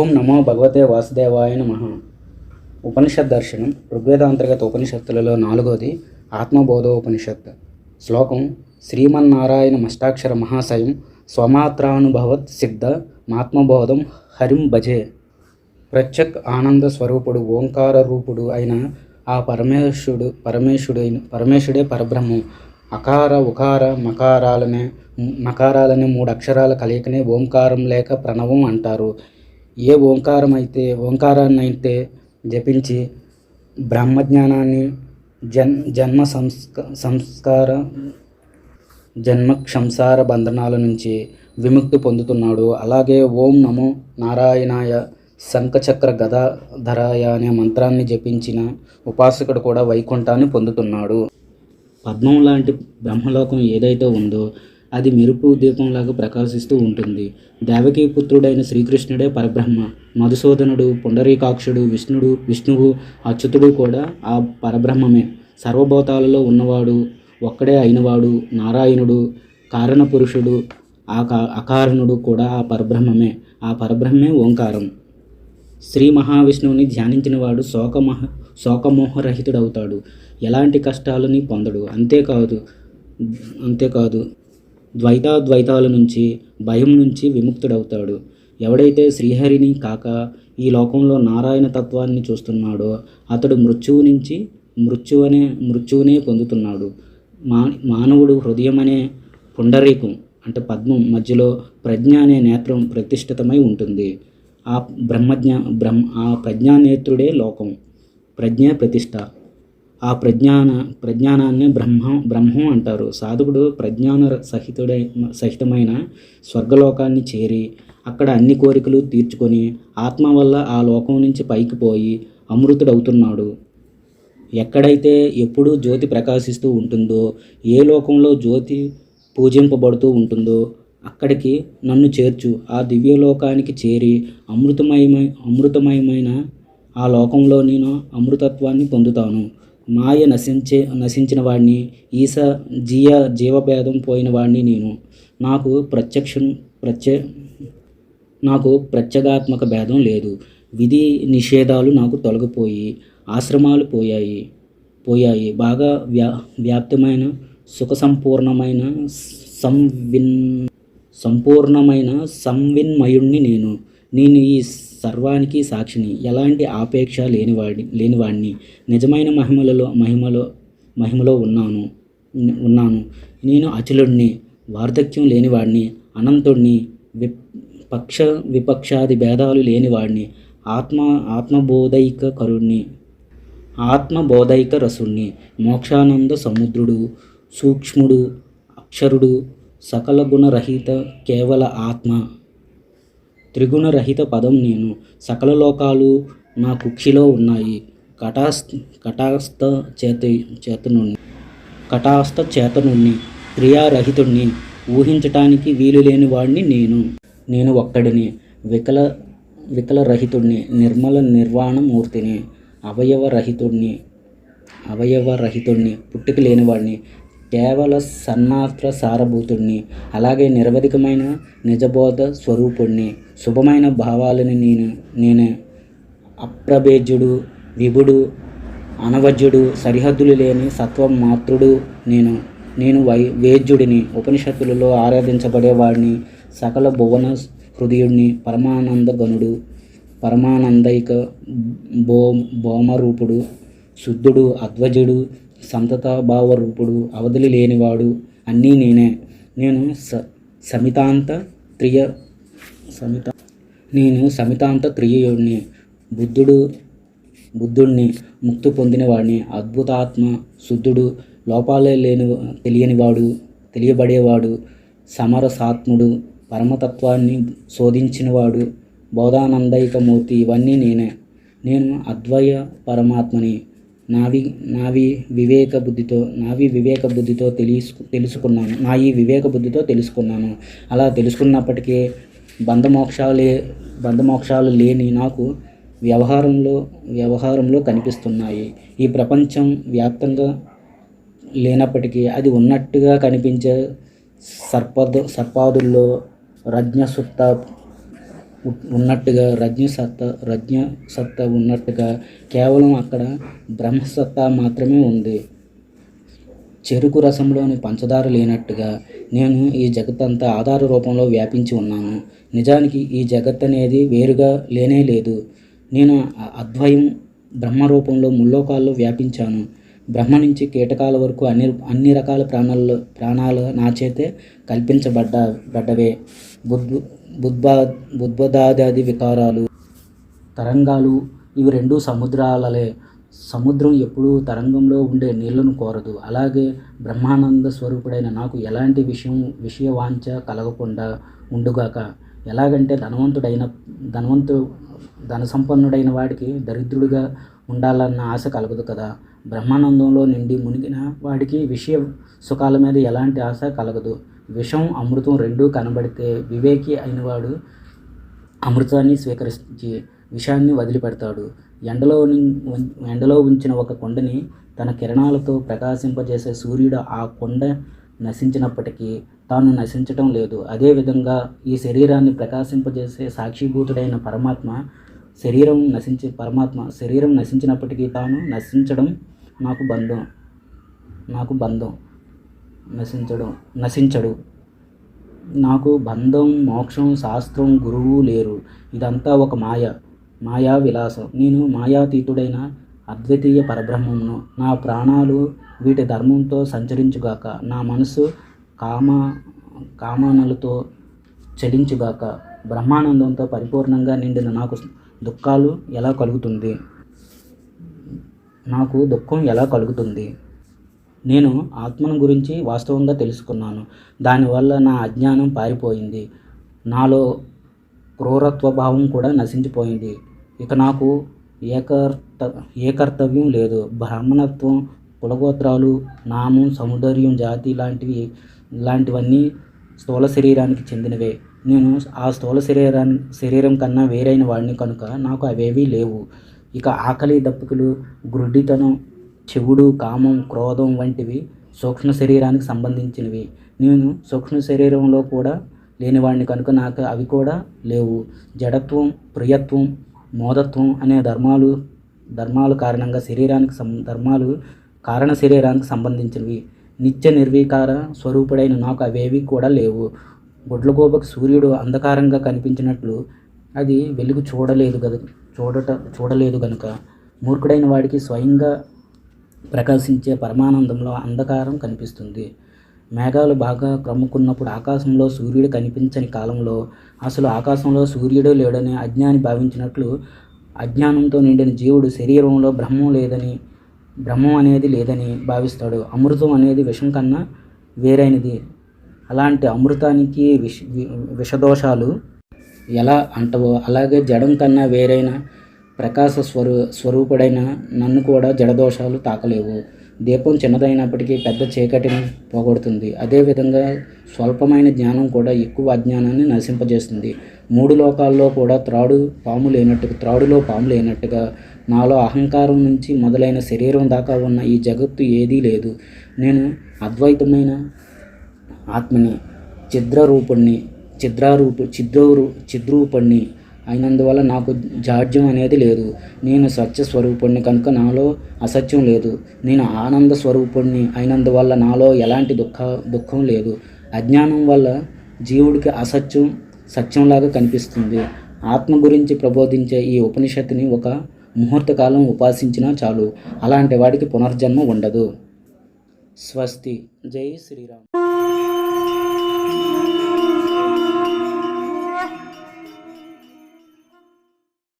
ఓం నమో భగవతే వాసుదేవాయ నమ. ఉపనిషత్ దర్శనం ఋగ్వేదాంతర్గత ఉపనిషత్తులలో నాలుగోది ఆత్మబోధోపనిషత్. శ్లోకం శ్రీమన్నారాయణ మష్టాక్షర మహాశయం స్వమాత్రానుభవత్ సిద్ధ మాత్మబోధం హరిం భజే. ప్రత్యక్ ఆనంద స్వరూపుడు ఓంకార రూపుడు అయిన ఆ పరమేశ్వరుడు పరమేశ్వరుడైన పరమేశ్వరుడే పరబ్రహ్మం. అకార ఉకార మకారాలనే మకారాలనే మూడు అక్షరాల కలయికనే ఓంకారం లేక ప్రణవం అంటారు. ఏ ఓంకారం అయితే ఓంకారాన్ని అయితే జపించి బ్రహ్మజ్ఞానాన్ని జన్ జన్మ సంస్క సంస్కార జన్మ సంసార బంధనాల నుంచి విముక్తి పొందుతున్నాడు. అలాగే ఓం నమో నారాయణాయ శంఖచక్ర గదాధరాయ అనే మంత్రాన్ని జపించిన ఉపాసకుడు కూడా వైకుంఠాన్ని పొందుతున్నాడు. పద్మం లాంటి బ్రహ్మలోకం ఏదైతే ఉందో అది మెరుపు దీపంలాగా ప్రకాశిస్తూ ఉంటుంది. దేవకీ పుత్రుడైన శ్రీకృష్ణుడే పరబ్రహ్మ మధుసూదనుడు పుండరీకాక్షుడు విష్ణుడు విష్ణువు అచ్యుతుడు కూడా ఆ పరబ్రహ్మమే. సర్వభూతాలలో ఉన్నవాడు ఒక్కడే అయినవాడు నారాయణుడు కారణపురుషుడు ఆకా అకారణుడు కూడా ఆ పరబ్రహ్మమే. ఆ పరబ్రహ్మే ఓంకారం. శ్రీ మహావిష్ణువుని ధ్యానించినవాడు శోకమహ శోకమోహరహితుడవుతాడు. ఎలాంటి కష్టాలని పొందడు? అంతేకాదు అంతేకాదు ద్వైతాద్వైతాల నుంచి భయం నుంచి విముక్తుడవుతాడు. ఎవడైతే శ్రీహరిని కాక ఈ లోకంలో నారాయణ తత్వాన్ని చూస్తున్నాడో అతడు మృత్యువు నుంచి మృత్యువనే మృత్యువునే పొందుతున్నాడు. మా మానవుడు హృదయం అనే పుండరీకం అంటే పద్మం మధ్యలో ప్రజ్ఞ అనే నేత్రం ప్రతిష్ఠితమై ఉంటుంది. ఆ బ్రహ్మజ్ఞ బ్రహ్మ ఆ ప్రజ్ఞానేత్రుడే లోకం. ప్రజ్ఞ ప్రతిష్ట ఆ ప్రజ్ఞాన ప్రజ్ఞానాన్ని బ్రహ్మ బ్రహ్మం అంటారు. సాధకుడు ప్రజ్ఞాన సహితుడై సహితమైన స్వర్గలోకాన్ని చేరి అక్కడ అన్ని కోరికలు తీర్చుకొని ఆత్మ వల్ల ఆ లోకం నుంచి పైకి పోయి అమృతుడవుతున్నాడు. ఎక్కడైతే ఎప్పుడూ జ్యోతి ప్రకాశిస్తూ ఉంటుందో ఏ లోకంలో జ్యోతి పూజింపబడుతూ ఉంటుందో అక్కడికి నన్ను చేర్చు. ఆ దివ్యలోకానికి చేరి అమృతమయమై అమృతమయమైన ఆ లోకంలో నేను అమృతత్వాన్ని పొందుతాను. మాయ నశించే నశించిన వాడిని ఈస జీయ జీవభేదం పోయిన వాడిని నేను. నాకు ప్రత్యక్షం ప్రత్య నాకు ప్రత్యేగాత్మక భేదం లేదు. విధి నిషేధాలు నాకు తొలగిపోయి ఆశ్రమాలు పోయాయి పోయాయి. బాగా వ్యా వ్యాప్తమైన సుఖ సంపూర్ణమైన సంవిన్ సంపూర్ణమైన సంవిన్మయుణ్ణి నేను. నేను ఈ సర్వానికి సాక్షిని. ఎలాంటి ఆపేక్ష లేనివాడి లేనివాడిని నిజమైన మహిమలలో మహిమలో మహిమలో ఉన్నాను ఉన్నాను. నేను అచలుడిని వార్ధక్యం లేనివాడిని అనంతుడిని విప్ పక్ష విపక్షాది భేదాలు లేనివాడిని ఆత్మ ఆత్మబోధైక కరుణ్ణి ఆత్మబోధైక రసుణ్ణి మోక్షానంద సముద్రుడు సూక్ష్ముడు అక్షరుడు సకల గుణరహిత కేవల ఆత్మ. త్రిగుణరహిత పదం నేను. సకల లోకాలు నా కుక్షిలో ఉన్నాయి. కటాస్ కటాస్థ చేత చేతనుణ్ణి కటాస్థ చేతనుణ్ణి క్రియారహితుణ్ణి. ఊహించటానికి వీలు లేని వాడిని నేను. నేను ఒక్కడిని. వికల వికలరహితుణ్ణి. నిర్మల నిర్వాణమూర్తిని. అవయవరహితుణ్ణి. అవయవరహితుణ్ణి. పుట్టుక లేనివాడిని కేవల సన్మాత్ర సారభూతుణ్ణి అలాగే నిరవధికమైన నిజబోధ స్వరూపుణ్ణి శుభమైన భావాలని నేను నేను. అప్రభేద్యుడు విభుడు అనవజ్యుడు సరిహద్దులు లేని సత్వం మాతృడు నేను. నేను వై వేద్యుడిని ఉపనిషత్తులలో ఆరాధించబడేవాడిని సకల భువన హృదయుడిని పరమానంద గనుడు పరమానందైక భో భౌమరూపుడు శుద్ధుడు అధ్వజుడు సంతత భావరూపుడు అవధులు లేనివాడు అన్నీ నేనే. నేను స సమితాంత త్రియ సమిత నేను సమితాంత త్రియుడిని బుద్ధుడు బుద్ధుడిని ముక్తి పొందినవాడిని అద్భుతాత్మ శుద్ధుడు లోపాలే లేని తెలియనివాడు తెలియబడేవాడు సమరసాత్ముడు పరమతత్వాన్ని శోధించినవాడు బోధానందైకమూర్తి ఇవన్నీ నేనే. నేను అద్వయ పరమాత్మని నావి నావి వివేక బుద్ధితో నావి వివేక బుద్ధితో తెలుసు తెలుసుకున్నాను. నా ఈ వివేక బుద్ధితో తెలుసుకున్నాను. అలా తెలుసుకున్నప్పటికీ బంధమోక్షాలే బంధమోక్షాలు లేని నాకు వ్యవహారంలో వ్యవహారంలో కనిపిస్తున్నాయి. ఈ ప్రపంచం వ్యాప్తంగా లేనప్పటికీ అది ఉన్నట్టుగా కనిపించే సర్పద సర్పాదుల్లో రజ్ఞసుప్త ఉన్నట్టుగా రజ్ఞ సత్తా రజ్ఞ సత్తా ఉన్నట్టుగా కేవలం అక్కడ బ్రహ్మసత్తా మాత్రమే ఉంది. చెరుకు రసంలోని పంచదార లేనట్టుగా నేను ఈ జగత్తంతా ఆధార రూపంలో వ్యాపించి ఉన్నాను. నిజానికి ఈ జగత్ అనేది వేరుగా లేనే లేదు. నేను అద్వయం బ్రహ్మ రూపంలో ముల్లోకాల్లో వ్యాపించాను. బ్రహ్మ నుంచి కీటకాల వరకు అన్ని అన్ని రకాల ప్రాణాల్లో ప్రాణాలు నా చేతే కల్పించబడ్డ బడ్డవే. బుద్ బుద్భా బుద్భదాది వికారాలు. తరంగాలు ఇవి రెండు సముద్రాలలే. సముద్రం ఎప్పుడూ తరంగంలో ఉండే నీళ్ళను కోరదు. అలాగే బ్రహ్మానంద స్వరూపుడైన నాకు ఎలాంటి విషయం విషయ వాంఛ కలగకుండా ఉండుగాక. ఎలాగంటే ధనవంతుడైన ధనవంతు ధన సంపన్నుడైన వాడికి దరిద్రుడిగా ఉండాలన్న ఆశ కలగదు కదా. బ్రహ్మానందంలో నిండి మునిగిన వాడికి విషయ సుఖాల మీద ఎలాంటి ఆశ కలగదు. విషం అమృతం రెండూ కనబడితే వివేకి అయినవాడు అమృతాన్ని స్వీకరించి విషాన్ని వదిలిపెడతాడు. ఎండలో ఎండలో ఉంచిన ఒక కొండని తన కిరణాలతో ప్రకాశింపజేసే సూర్యుడు ఆ కొండ నశించినప్పటికీ తాను నశించటం లేదు. అదేవిధంగా ఈ శరీరాన్ని ప్రకాశింపజేసే సాక్షిభూతుడైన పరమాత్మ శరీరం నశించి పరమాత్మ శరీరం నశించినప్పటికీ తాను నశించడం నాకు బంధం. నాకు బంధం. నశించడం. నశించడు. నాకు బంధం మోక్షం శాస్త్రం గురువు లేరు. ఇదంతా ఒక మాయ. మాయా విలాసం. నేను మాయాతీతుడైన అద్వితీయ పరబ్రహ్మమును. నా ప్రాణాలు వీటి ధర్మంతో సంచరించుగాక. నా మనసు కామ కామనలతో చెడించుగాక బ్రహ్మానందంతో పరిపూర్ణంగా నిండిన నాకు దుఃఖాలు ఎలా కలుగుతుంది? నాకు దుఃఖం ఎలా కలుగుతుంది? నేను ఆత్మను గురించి వాస్తవంగా తెలుసుకున్నాను. దానివల్ల నా అజ్ఞానం పారిపోయింది. నాలో క్రూరత్వ భావం కూడా నశించిపోయింది. ఇక నాకు ఏకర్త ఏ కర్తవ్యం లేదు. బ్రాహ్మణత్వం కులగోత్రాలు నామం సౌందర్యం జాతి లాంటివి లాంటివన్నీ స్థూల శరీరానికి చెందినవే. నేను ఆ స్థూల శరీరాన్ని శరీరం కన్నా వేరైన వాడిని కనుక నాకు అవేవీ లేవు. ఇక ఆకలి దప్పికలు గ్రుడ్డితనం చెవుడు కామం క్రోధం వంటివి సూక్ష్మ శరీరానికి సంబంధించినవి. నేను సూక్ష్మ శరీరంలో కూడా లేనివాడిని కనుక నాకు అవి కూడా లేవు. జడత్వం ప్రియత్వం మోదత్వం అనే ధర్మాలు ధర్మాలు కారణంగా శరీరానికి సం ధర్మాలు కారణ శరీరానికి సంబంధించినవి. నిత్య నిర్వీకార స్వరూపుడైన నాకు అవేవి కూడా లేవు. గుడ్లగోబకు సూర్యుడు అంధకారంగా కనిపించినట్లు అది వెలుగు చూడలేదు గదు చూడట చూడలేదు గనుక మూర్ఖుడైన వాడికి స్వయంగా ప్రకాశించే పరమానందంలో అంధకారం కనిపిస్తుంది. మేఘాలు బాగా క్రమ్ముకున్నప్పుడు ఆకాశంలో సూర్యుడు కనిపించని కాలంలో అసలు ఆకాశంలో సూర్యుడు లేడని అజ్ఞాని భావించినట్లు అజ్ఞానంతో నిండిన జీవుడు శరీరంలో బ్రహ్మం లేదని బ్రహ్మం అనేది లేదని భావిస్తాడు. అమృతం అనేది విషం కన్నా వేరైనది. అలాంటి అమృతానికి విష విషదోషాలు ఎలా అంటవో అలాగే జడం కన్నా వేరైన ప్రకాశ స్వరూ స్వరూపుడైన నన్ను కూడా జడదోషాలు తాకలేవు. దీపం చిన్నదైనప్పటికీ పెద్ద చీకటిని పోగొడుతుంది. అదేవిధంగా స్వల్పమైన జ్ఞానం కూడా ఎక్కువ అజ్ఞానాన్ని నశింపజేస్తుంది. మూడు లోకాల్లో కూడా త్రాడు పాము లేనట్టుగా త్రాడులో పాము లేనట్టుగా నాలో అహంకారం నుంచి మొదలైన శరీరం దాకా ఉన్న ఈ జగత్తు ఏదీ లేదు. నేను అద్వైతమైన ఆత్మని చిద్రరూపుణ్ణి చిద్రారూపు చిద్రూరు చిద్రూపుణ్ణి. అయినందువల్ల నాకు జాడ్యం అనేది లేదు. నేను సత్య స్వరూపుణ్ణి కనుక నాలో అసత్యం లేదు. నేను ఆనంద స్వరూపుణ్ణి అయినందువల్ల నాలో ఎలాంటి దుఃఖ దుఃఖం లేదు. అజ్ఞానం వల్ల జీవుడికి అసత్యం సత్యంలాగా కనిపిస్తుంది. ఆత్మ గురించి ప్రబోధించే ఈ ఉపనిషత్తుని ఒక ముహూర్తకాలం ఉపాసించినా చాలు. అలాంటి వాడికి పునర్జన్మ ఉండదు. స్వస్తి. జై శ్రీరామ్.